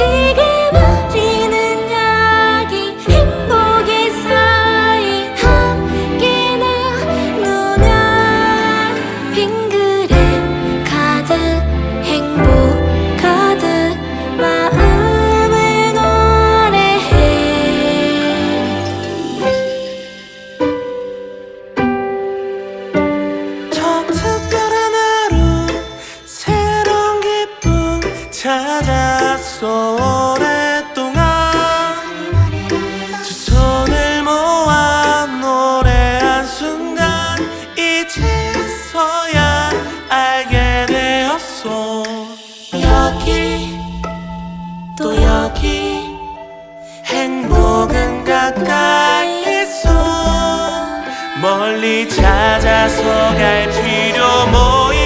지금 우리는 여기 행복의 사이. 함께 나누며 빙 그릇 가득 행복 가득 마음을 노래해. 저 특별한 하루 새로운 기쁨 찾아 살아왔어 오랫동안 두 손을 모아 노래한 순간 이제서야 알게 되었어 여기 또 여기 행복은 가까이 있어 멀리 찾아서 갈 필요 뭐